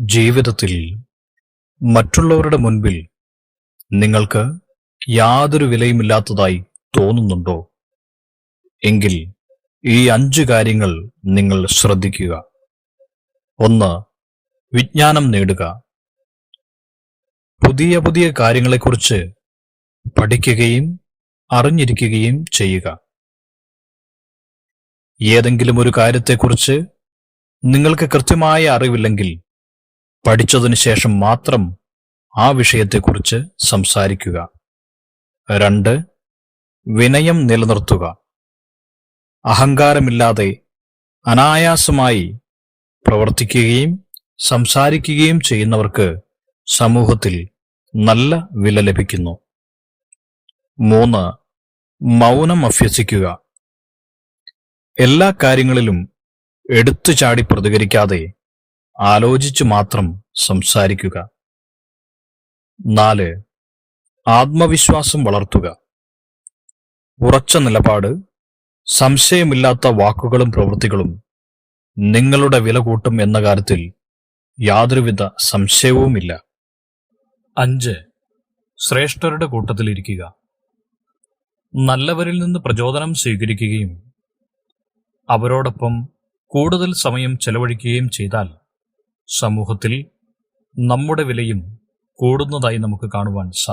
ജീവിതത്തിൽ മറ്റുള്ളവരുടെ മുൻപിൽ നിങ്ങൾക്ക് യാതൊരു വിലയുമില്ലാത്തതായി തോന്നുന്നുണ്ടോ? എങ്കിൽ ഈ അഞ്ച് കാര്യങ്ങൾ നിങ്ങൾ ശ്രദ്ധിക്കുക. ഒന്ന് വിജ്ഞാനം നേടുക. പുതിയ പുതിയ കാര്യങ്ങളെക്കുറിച്ച് പഠിക്കുകയും അറിഞ്ഞിരിക്കുകയും ചെയ്യുക. ഏതെങ്കിലും ഒരു കാര്യത്തെക്കുറിച്ച് നിങ്ങൾക്ക് കൃത്യമായ അറിവില്ലെങ്കിൽ പഠിച്ചതിനു ശേഷം മാത്രം ആ വിഷയത്തെക്കുറിച്ച് സംസാരിക്കുക. രണ്ട് വിനയം നിലനിർത്തുക. അഹങ്കാരമില്ലാതെ അനായാസമായി പ്രവർത്തിക്കുകയും സംസാരിക്കുകയും ചെയ്യുന്നവർക്ക് സമൂഹത്തിൽ നല്ല വില ലഭിക്കുന്നു. മൂന്ന് മൗനം അഭ്യസിക്കുക. എല്ലാ കാര്യങ്ങളിലും എടുത്തു ചാടി പ്രതികരിക്കാതെ ആലോചിച്ചു മാത്രം സംസാരിക്കുക. നാല് ആത്മവിശ്വാസം വളർത്തുക. ഉറച്ച നിലപാട് സംശയമില്ലാത്ത വാക്കുകളും പ്രവൃത്തികളും നിങ്ങളുടെ വില കൂട്ടും എന്ന കാര്യത്തിൽ യാതൊരുവിധ സംശയവുമില്ല. അഞ്ച് ശ്രേഷ്ഠരുടെ കൂട്ടത്തിലിരിക്കുക നല്ലവരിൽ നിന്ന് പ്രചോദനം സ്വീകരിക്കുകയും അവരോടൊപ്പം കൂടുതൽ സമയം ചെലവഴിക്കുകയും ചെയ്താൽ സമൂഹത്തിൽ നമ്മുടെ വിലയും കൂടുന്നതായി നമുക്ക് കാണുവാൻ സാധിക്കും.